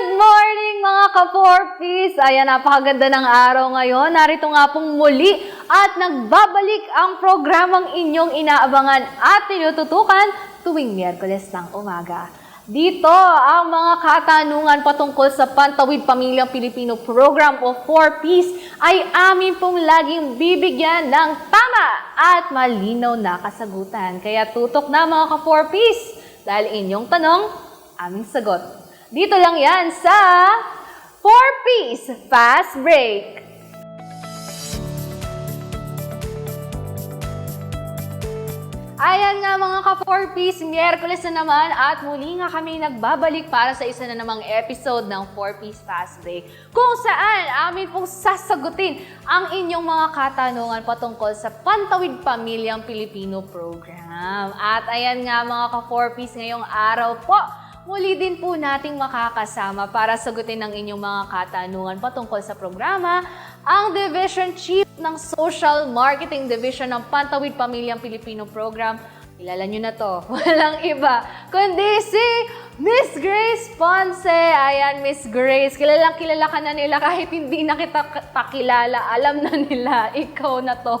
Good morning mga ka-4Ps! Ayan, napakaganda ng araw ngayon. Narito nga pong muli at nagbabalik ang programang inyong inaabangan at tinututukan tuwing Miyerkules ng umaga. Dito ang mga katanungan patungkol sa Pantawid Pamilyang Pilipino Program o 4Ps ay amin pong laging bibigyan ng tama at malinaw na kasagutan. Kaya tutok na mga ka-4Ps dahil inyong tanong, aming sagot. Dito lang yan sa 4Ps Fast Break. Ayan nga mga ka-4Ps, Miyerkules na naman at muli nga kami nagbabalik para sa isa na namang episode ng 4Ps Fast Break kung saan amin pong sasagutin ang inyong mga katanungan patungkol sa Pantawid Pamilyang Pilipino Program. At ayan nga mga ka-4Ps ngayong araw po, Muli din po nating makakasama para sagutin ang inyong mga katanungan patungkol sa programa, ang Division Chief ng Social Marketing Division ng Pantawid Pamilyang Pilipino Program. Kilala nyo na to. Walang iba, kundi si Miss Grace Ponce. Ayan, Miss Grace. Kilalang kilala ka na nila kahit hindi na kita pakilala. Alam na nila, ikaw na to.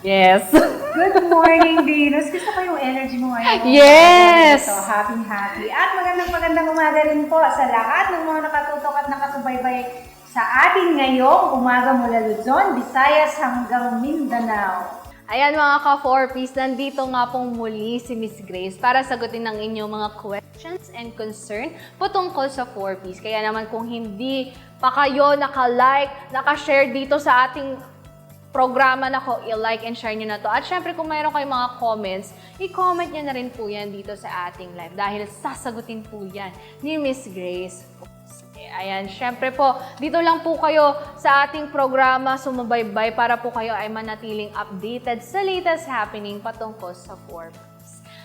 Yes. Good morning, Venus. Gusto ko yung energy mo ngayon. Yes! So, happy, happy. At magandang magandang umaga rin po sa lahat ng mga nakatutok at nakasubaybay sa atin ngayong umaga mula Luzon, Visayas hanggang Mindanao. Ayan mga ka-4Ps, nandito nga pong muli si Miss Grace para sagutin ang inyong mga questions and concern patungkol sa 4Ps. Kaya naman kung hindi pa kayo naka-like, naka-share dito sa ating programa na ko, i-like and share nyo na to. At syempre kung mayroon kayong mga comments, i-comment nyo na rin po yan dito sa ating live dahil sasagutin po yan ni Miss Grace. Ayan, syempre po, dito lang po kayo sa ating programa sumabaybay para po kayo ay manatiling updated sa latest happening patungkol sa Forbes.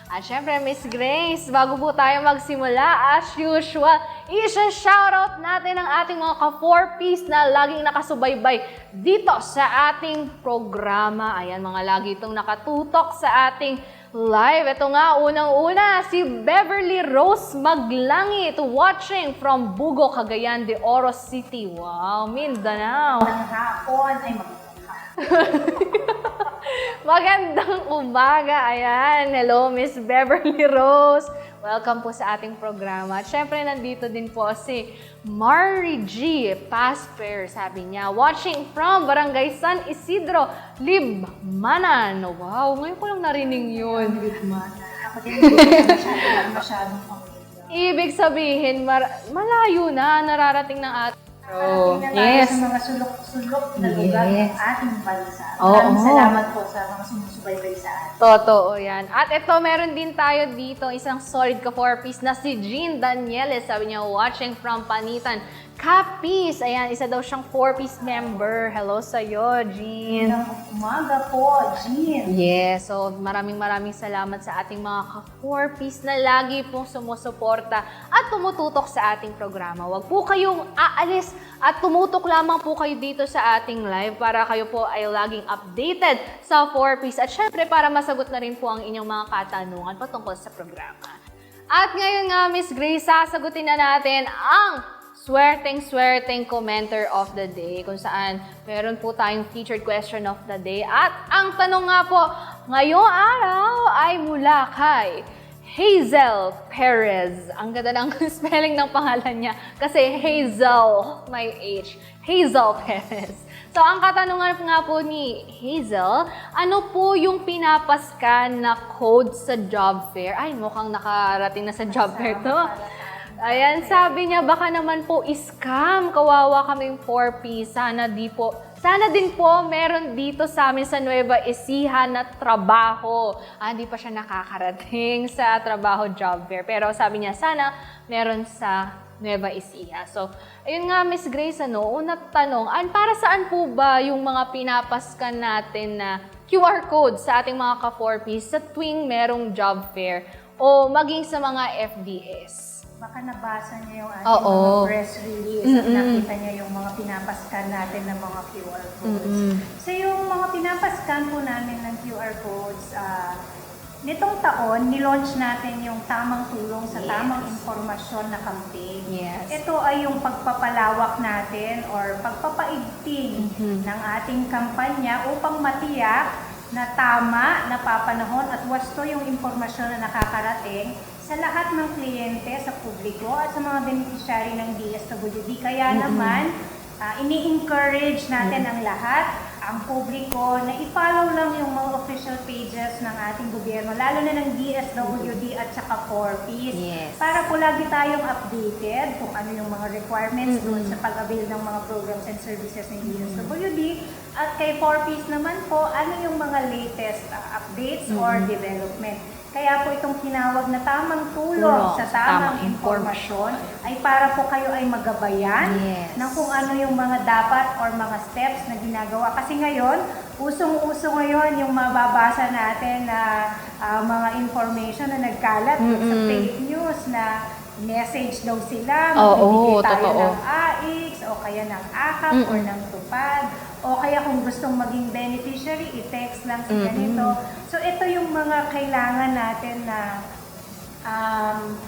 At syempre, Miss Grace, bago po tayo magsimula, as usual, isa-shoutout natin ang ating mga ka-4Ps na laging nakasubaybay dito sa ating programa. Ayan, mga lagi itong nakatutok sa ating live. Ito nga, unang-una, si Beverly Rose Maglangit watching from Bugo, Cagayan de Oro City. Wow, Mindanao. Ang hapon ay hapon. Magandang umaga. Ayan. Hello, Miss Beverly Rose. Welcome po sa ating programa. At syempre, nandito din po si Mari G. Pasper, sabi niya. Watching from Barangay San Isidro, Libmanan. Wow, ngayon ko lang narinig yun. Masyadong masyadong pamilya. Ibig sabihin, mar- malayo na nararating ng ating Tayo yes. sa mga sulok-sulok na lugar ng ating bansa. Oo. Maraming salamat po sa mga sumusubaybay sa atin. Totoo yan. At ito, meron din tayo dito, isang solid ka 4-piece na si Jean Danieles. Sabi niya, watching from Panitan. Capiz! Ayan, isa daw siyang 4-piece member. Hello sa'yo, Jean. Umaga po, Jean. Yes, so maraming maraming salamat sa ating mga ka-4-piece na lagi pong sumusuporta at tumututok sa ating programa. Huwag po kayong aalis at tumutok lamang po kayo dito sa ating live para kayo po ay laging updated sa 4-piece at syempre para masagot na rin po ang inyong mga katanungan patungkol sa programa. At ngayon nga, Miss Grace, sasagutin na natin ang swerteng-swerteng commenter of the day kung saan meron po tayong featured question of the day. At ang tanong nga po, ngayong araw ay mula kay Hazel Perez. Ang ganda ng spelling ng pangalan niya kasi Hazel, may H. Hazel Perez. So, ang katanungan nga po ni Hazel, ano po yung pinapaskan na code sa job fair? Ay, mukhang nakarating na sa job fair to. Ayan, sabi niya, baka naman po scam. Kawawa kaming 4P. Sana di po, sana din po meron dito sa amin sa Nueva Ecija na trabaho. Ah, di pa siya nakakarating sa trabaho job fair. Pero sabi niya, sana meron sa Nueva Ecija. So, ayun nga, Miss Grace, ano, una tanong, an, para saan po ba yung mga pinapaskan natin na QR code sa ating mga ka-4P sa tuwing merong job fair o maging sa mga FDS? Baka nabasa niya yung ating Oo. mga press release at Mm-mm. nakita niya yung mga pinapaskan natin ng mga QR codes. Mm-mm. So yung mga pinapaskan po namin ng QR codes, ah, nitong taon, nilaunch natin yung tamang tulong sa Yes. tamang informasyon na campaign. Yes. Ito ay yung pagpapalawak natin or pagpapaigting Mhm. ng ating kampanya upang matiyak na tama, napapanahon at wasto yung impormasyon na nakakarating sa lahat ng kliyente, sa publiko at sa mga beneficiary ng DSWD. Kaya naman, ah, ini-encourage natin ang lahat, ang publiko, na i-follow lang yung mga official pages ng ating gobyerno, lalo na ng DSWD at saka 4Ps. Yes. Para po lagi tayong updated kung ano yung mga requirements doon sa pag-avail ng mga programs and services ng DSWD. At kay 4Ps naman po, ano yung mga latest uh, updates or development. Kaya po itong tinawag na tamang tulong Tulong sa sa tamang tamang impormasyon ay para po kayo ay magabayan Yes. ng kung ano yung mga dapat or mga steps na ginagawa. Kasi ngayon, usong-uso ngayon yung mababasa natin na ah, mga information na nagkalat sa Mm-mm. fake news na message daw sila, Oo, magbibigay tayo totoo. ng AX o kaya ng AKAP or Mm-mm. ng tupad o kaya kung gustong maging beneficiary, i-text lang Mm-mm. ganito. So ito yung mga kailangan natin na um,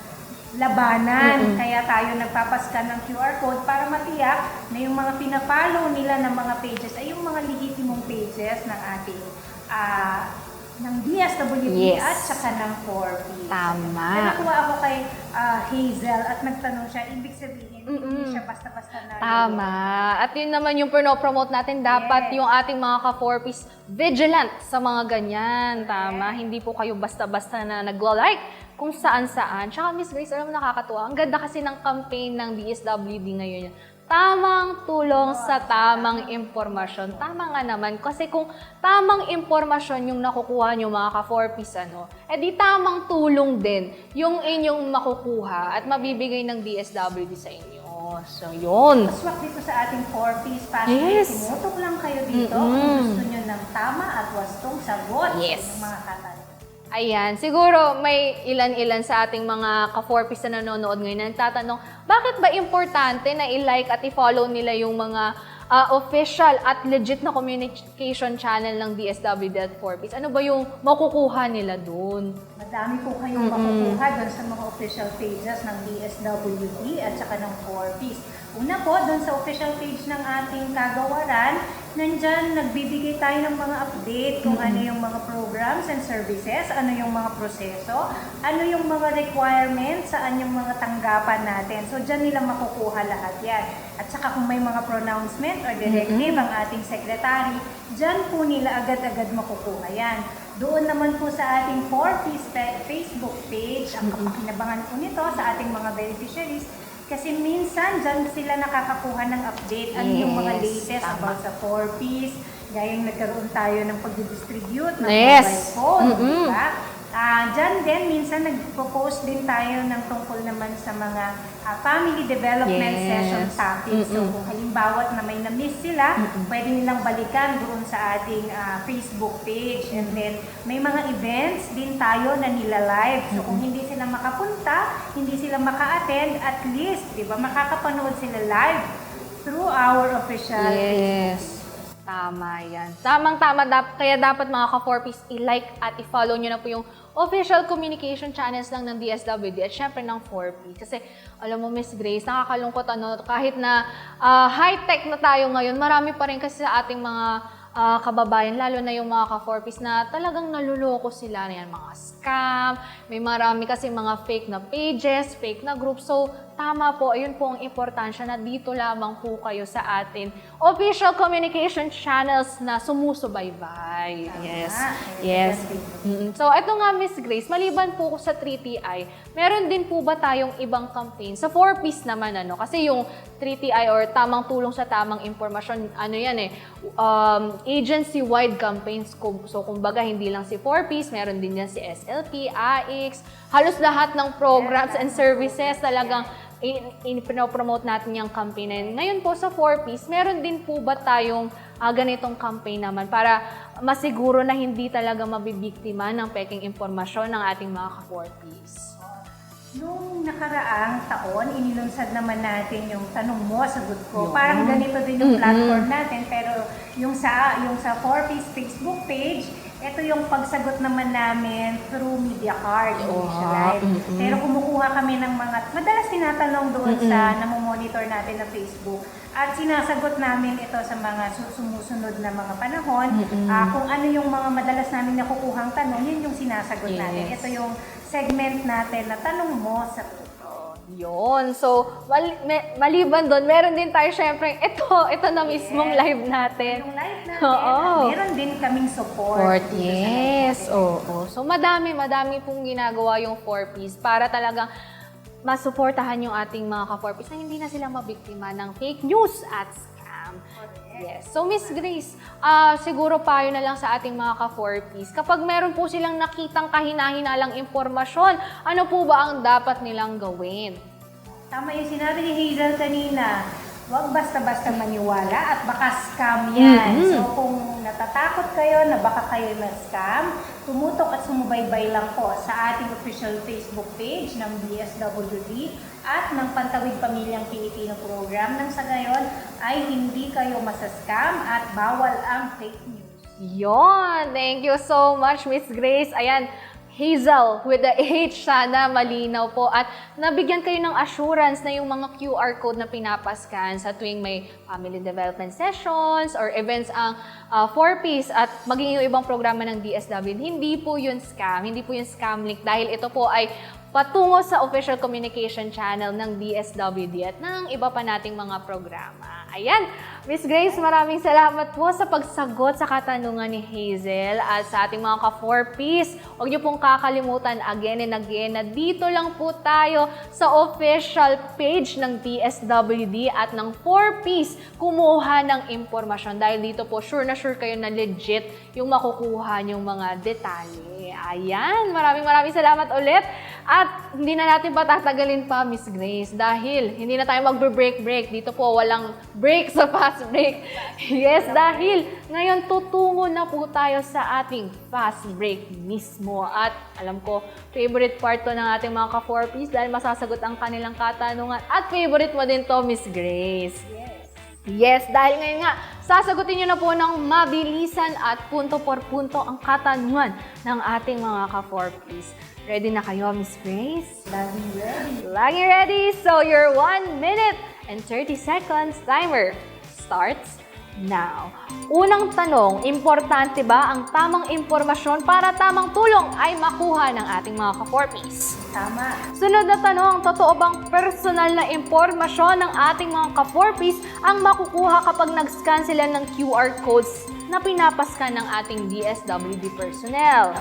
labanan. Mm-mm. Kaya tayo nagpapascan ng QR code para matiyak na yung mga pinapollow nila ng mga pages ay yung mga legitimong pages ng ating ah, ng DSWD Yes. at saka ng 4P. Tama. Nakuha ako kay ah, Hazel at nagtanong siya, ibig sabihin, hindi siya basta-basta na Tama. At yun naman yung promote natin, dapat Yes. yung ating mga ka-4Ps vigilant sa mga ganyan. Tama. Hindi po kayo basta-basta na nagla-like kung saan-saan. Tsaka Miss Grace, alam mo nakakatuwa. Ang ganda kasi ng campaign ng DSWD ngayon. Tamang tulong sa tamang impormasyon. Tama nga naman. Kasi kung tamang impormasyon yung nakukuha nyo mga ka-4Ps, ano, edi tamang tulong din yung inyong makukuha at mabibigay ng DSWD sa inyo. So, yun. Swak dito sa ating 4Ps passionate. Yes. Tumutok lang kayo dito Mm-mm. kung gusto nyo ng tama at wastong sagot Yes. inyong mga katanungan. Ayan, siguro may ilan-ilan sa ating mga ka-4Ps na nanonood ngayon na nagtatanong, bakit ba importante na i-like at i-follow nila yung mga ah, official at legit na communication channel ng DSWD at 4Ps? Ano ba yung makukuha nila dun? Madami po kayong Mm-mm. makukuha doon sa mga official pages ng DSWD at saka ng 4Ps. Una po, doon sa official page ng ating kagawaran, nandyan nagbibigay tayo ng mga update kung ano yung mga programs and services, ano yung mga proseso, ano yung mga requirements, saan yung mga tanggapan natin. So, dyan nila makukuha lahat yan. At saka kung may mga pronouncement or directive ang ating secretary, dyan po nila agad-agad makukuha yan. Doon naman po sa ating 4Ps pa- Facebook page, ang kapakinabangan po nito sa ating mga beneficiaries, kasi minsan dyan sila nakakakuha ng update, ano yung mga Yes, latest tama. about sa 4Ps, gaya yung nagkaroon tayo ng pag-distribute ng Yes. mobile phone, di ba? Ah, dyan din, minsan nagpo-post din tayo ng tungkol naman sa mga ah, family development Yes. session topics. So, Mm-mm. kung halimbawa na may na-miss sila, pwede nilang balikan doon sa ating ah, Facebook page. And then, may mga events din tayo na nila-live. So, kung hindi sila makapunta, hindi sila maka-attend, at least, di ba, makakapanood sila live through our official Yes. Tama yan. Tamang-tama. Dap- kaya dapat mga ka-4Ps, i-like at i-follow nyo na po yung official communication channels lang ng DSWD at syempre ng 4P. Kasi alam mo, Miss Grace, nakakalungkot ano, kahit na ah, high-tech na tayo ngayon, marami pa rin kasi sa ating mga ah, kababayan, lalo na yung mga ka-4Ps na talagang naluloko sila. Yan, mga scam, may marami kasi mga fake na pages, fake na groups. So, tama po, ayun po ang importansya na dito lamang po kayo sa atin official communication channels na sumusubaybay. Yes. Yes. So, ito nga, Miss Grace, maliban po sa 3TI, meron din po ba tayong ibang campaign? Sa 4Ps naman, ano? Kasi yung 3TI or tamang tulong sa tamang impormasyon, ano yan eh, um, agency-wide campaigns. So, kumbaga, hindi lang si 4Ps, meron din yan si SLP, AX, halos lahat ng programs and services talagang in, in, natin yung campaign na yun. Ngayon po sa 4Ps, meron din po ba tayong ah, ganitong campaign naman para masiguro na hindi talaga mabibiktima ng peking impormasyon ng ating mga ka-4Ps? Nung nakaraang taon, inilunsad naman natin yung tanong mo, sagot ko. Yun. Parang ganito din yung platform natin, pero yung sa yung sa 4Ps Facebook page, ito yung pagsagot naman namin through media card, live. mm-mm. Pero kumukuha kami ng mga, madalas tinatanong doon sa namomonitor natin na Facebook. At sinasagot namin ito sa mga su- sumusunod na mga panahon. Ah, kung ano yung mga madalas namin nakukuhang tanong, yun yung sinasagot natin. Yes. Ito yung segment natin na tanong mo sa Yun. So, mal- me- maliban doon, meron din tayo syempre, ito, ito na mismong live natin. Yung live natin, Oo. meron din kaming support. Support, yes. live natin. Oo. So, madami, madami pong ginagawa yung 4Ps para talagang masuportahan yung ating mga ka-4Ps na hindi na sila mabiktima ng fake news at. Yes. So, Miss Grace, ah siguro payo na lang sa ating mga ka-4Ps. Kapag meron po silang nakitang kahina-hinalang impormasyon, ano po ba ang dapat nilang gawin? Tama yung sinabi ni Hazel kanina. Huwag basta-basta maniwala at baka scam yan. Mhm. So kung natatakot kayo na baka kayo na scam, tumutok at sumubaybay lang po sa ating official Facebook page ng BSWD at ng Pantawid Pamilyang Pilipino Program nang sa gayon ay hindi kayo masascam at bawal ang fake news. Yon! Thank you so much, Miss Grace. Ayan, Hazel with the H, sana malinaw po. At nabigyan kayo ng assurance na yung mga QR code na pinapascan sa tuwing may family development sessions or events ang uh, 4Ps at maging yung ibang programa ng DSW. Hindi po yun scam, hindi po yun scam link dahil ito po ay patungo sa official communication channel ng DSWD at ng iba pa nating mga programa. Ayan, Miss Grace, maraming salamat po sa pagsagot sa katanungan ni Hazel at sa ating mga ka-4Ps. Huwag niyo pong kakalimutan again and again na dito lang po tayo sa official page ng DSWD at ng 4Ps kumuha ng impormasyon dahil dito po sure na sure kayo na legit yung makukuha niyong mga detalye. Ayan, maraming maraming salamat ulit. At hindi na natin patatagalin pa, Miss Grace, dahil hindi na tayo magbe-break-break. Dito po walang break sa fast break. Yes, dahil ngayon tutungo na po tayo sa ating fast break mismo. At alam ko, favorite part to ng ating mga ka-4Ps dahil masasagot ang kanilang katanungan. At favorite mo din to, Miss Grace. Yes. Yes, dahil ngayon nga, sasagutin nyo na po ng mabilisan at punto por punto ang katanungan ng ating mga ka-4Ps. Ready na kayo, Miss Grace? Lagi ready. Lagi ready? So your 1 minute and 30 seconds timer starts now. Unang tanong, importante ba ang tamang impormasyon para tamang tulong ay makuha ng ating mga ka-4Ps? Tama. Sunod na tanong, totoo bang personal na impormasyon ng ating mga ka-4Ps ang makukuha kapag nag-scan sila ng QR codes na pinapaskan ng ating DSWD personnel?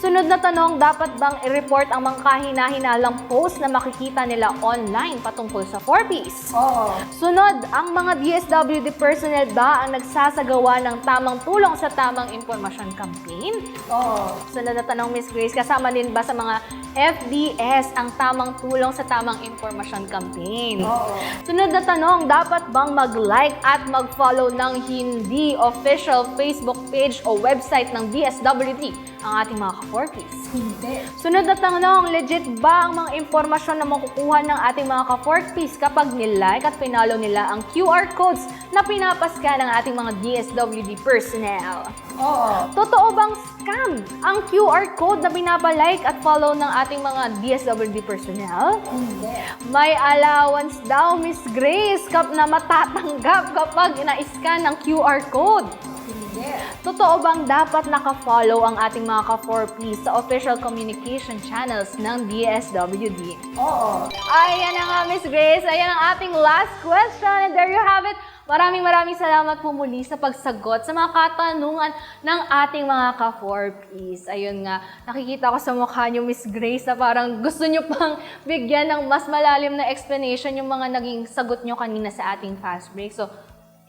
Sunod na tanong, dapat bang i-report ang mga kahina-hinalang post na makikita nila online patungkol sa 4Ps? Oo. Sunod, ang mga DSWD personnel ba ang nagsasagawa ng tamang tulong sa tamang impormasyon campaign? Oo. Sunod na tanong, Miss Grace, kasama din ba sa mga FDS ang tamang tulong sa tamang impormasyon campaign? Oo. Sunod na tanong, dapat bang mag-like at mag-follow ng hindi official Facebook page o website ng DSWD ang ating mga ka-4Ps? Hindi. Sunod na tanong, legit ba ang mga impormasyon na makukuha ng ating mga ka-4Ps kapag nilike at pinalo nila ang QR codes na pinapaska ng ating mga DSWD personnel? Oo. Totoo bang scam ang QR code na pinapalike at follow ng ating mga DSWD personnel? Hindi. May allowance daw, Miss Grace, kap na matatanggap kapag na-scan ng QR code. Totoo bang dapat naka-follow ang ating mga ka-4P sa official communication channels ng DSWD? Oo. Ayan na nga, Miss Grace. Ayan ang ating last question. And there you have it. Maraming maraming salamat po muli sa pagsagot sa mga katanungan ng ating mga ka-4Ps. Ayun nga, nakikita ko sa mukha niyo, Miss Grace, na parang gusto niyo pang bigyan ng mas malalim na explanation yung mga naging sagot niyo kanina sa ating fast break. So,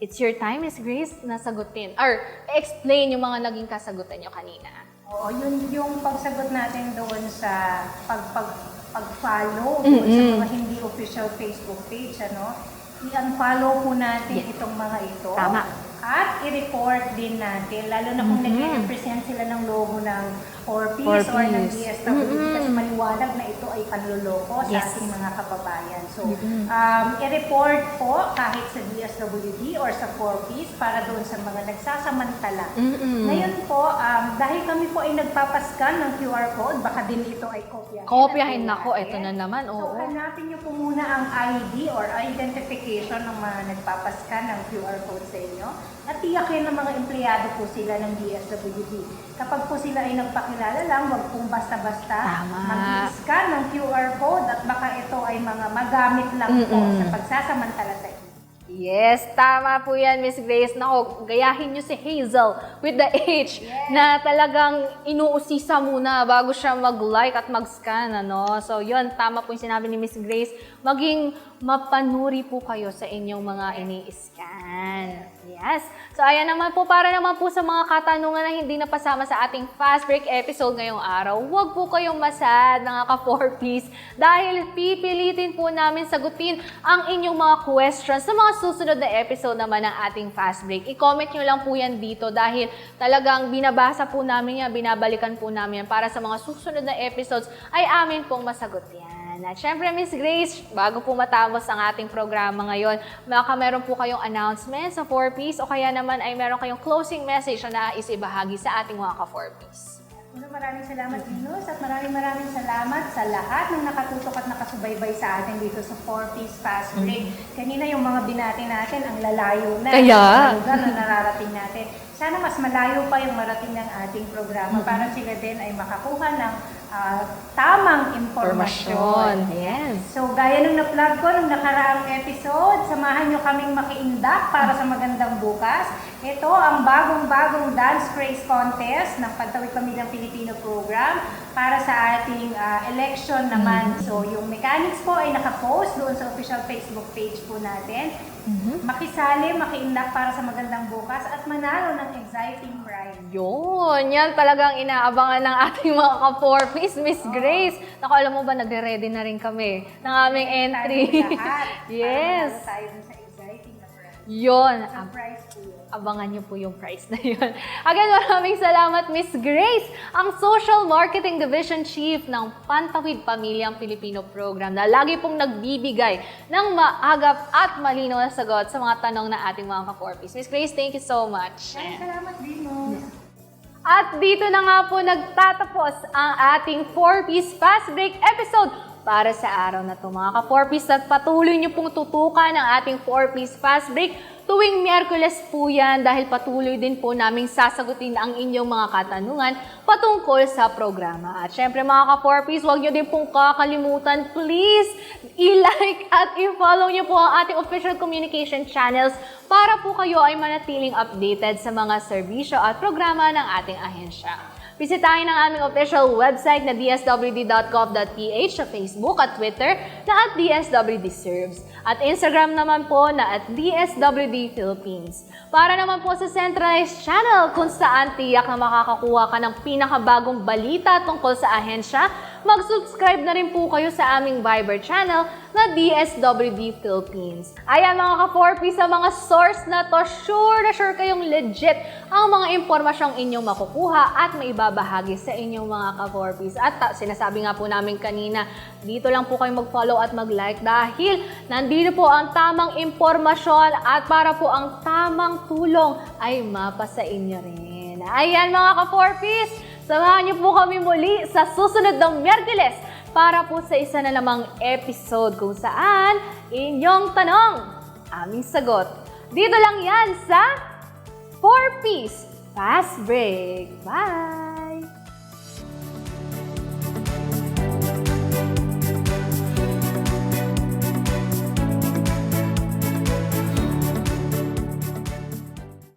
it's your time, Miss Grace, na sagutin or explain yung mga naging kasagutan niyo kanina. Oo, yun yung pagsagot natin doon sa pag, pag, pag-follow doon sa mga hindi official Facebook page, ano? I-unfollow po natin Yes. itong mga ito. Tama. At i-report din natin, lalo na kung Mhm. nagre-represent sila ng logo ng 4Ps or ng 4Ps. DSWD kasi maliwanag na ito ay panloloko sa Yes. ating mga kababayan. So, um, i-report po kahit sa DSWD or sa 4Ps para doon sa mga nagsasamantala. Mm-mm. Ngayon po, um, dahil kami po ay nagpapascan ng QR code, baka din ito ay kopyahin. Kopyahin nako, natin. ito na naman, So, oo. hanapin niyo po muna ang ID or identification ng mga nagpapascan ng QR code sa inyo. At tiyakin ng mga empleyado po sila ng DSWD. Kapag po sila ay nagpakilala lang, wag pong basta-basta Tama. mag-scan ng QR code at baka ito ay mga magamit lang po Mm-mm. sa pagsasamantala sa inyo. Yes, tama po yan, Miss Grace. Nako, gayahin niyo si Hazel with the H na talagang inuusisa muna bago siya mag-like at mag-scan. Ano? So, yun, tama po yung sinabi ni Miss Grace. Maging mapanuri po kayo sa inyong mga ini-scan. Yes. So, ayan naman po, para naman po sa mga katanungan na hindi napasama sa ating fast break episode ngayong araw, huwag po kayong masad, mga ka-4Ps, dahil pipilitin po namin sagutin ang inyong mga questions sa mga susunod na episode naman ng ating fast break. I-comment nyo lang po yan dito dahil talagang binabasa po namin yan, binabalikan po namin yan para sa mga susunod na episodes ay amin pong masagot yan. At syempre, Miss Grace, bago po matapos ang ating programa ngayon, baka meron po kayong announcement sa 4Ps o kaya naman ay meron kayong closing message na nais ibahagi sa ating mga ka-4Ps. Una, maraming salamat, Venus, at maraming maraming salamat sa lahat ng nakatutok at nakasubaybay sa atin dito sa 4Piece Fast Break. Kanina yung mga binati natin, ang lalayo na. Kaya. Ang lugar na nararating natin. Sana mas malayo pa yung marating ng ating programa para sila din ay makakuha ng ah, tamang impormasyon. Yes. So, gaya nung na-plug ko nung nakaraang episode, samahan nyo kaming makiindak para sa magandang bukas. Ito ang bagong-bagong Dance Craze Contest ng Pantawid Pamilyang Pilipino program para sa ating ah, election naman. So, yung mechanics po ay nakapost doon sa official Facebook page po natin. Makisali, makiindak para sa magandang bukas at manalo ng exciting prize. Yun, yan talagang inaabangan ng ating mga ka-4Ps, Miss Grace. Naku, alam mo ba, nagre-ready na rin kami ng aming entry. Yes. Para tayo sa exciting na prize. Yun, Ang prize po. Abangan niyo po yung price na yun. Again, maraming salamat, Miss Grace, ang Social Marketing Division Chief ng Pantawid Pamilyang Pilipino Program na lagi pong nagbibigay ng maagap at malinaw na sagot sa mga tanong na ating mga ka-4Ps. Miss Grace, thank you so much. Maraming salamat, Venus. At dito na nga po nagtatapos ang ating 4-piece fast break episode para sa araw na to mga ka-4-piece at patuloy niyo pong tutukan ang ating 4-piece fast break tuwing Miyerkules po yan dahil patuloy din po naming sasagutin ang inyong mga katanungan patungkol sa programa. At syempre mga ka-4-piece, huwag niyo din pong kakalimutan, please, i-like at i-follow niyo po ang ating official communication channels para po kayo ay manatiling updated sa mga serbisyo at programa ng ating ahensya. Bisitahin ang aming official website na dswd.gov.ph sa Facebook at Twitter na at DSWD. At Instagram naman po na at DSWD. Para naman po sa centralized channel kung saan tiyak na makakakuha ka ng pinakabagong balita tungkol sa ahensya, mag-subscribe na rin po kayo sa aming Viber channel na DSWD Philippines. Ayan mga ka-4P sa mga source na to, sure na sure kayong legit ang mga impormasyong inyong makukuha at maibabahagi sa inyong mga ka-4Ps. At sinasabi nga po namin kanina, dito lang po kayo mag-follow at mag-like dahil nandito po ang tamang impormasyon at para po ang tamang tulong ay mapasa inyo rin. Ayan mga ka-4Ps, samahan niyo po kami muli sa susunod ng Miyerkules para po sa isa na namang episode kung saan inyong tanong, aming sagot. Dito lang yan sa 4 Piece Fast Break. Bye!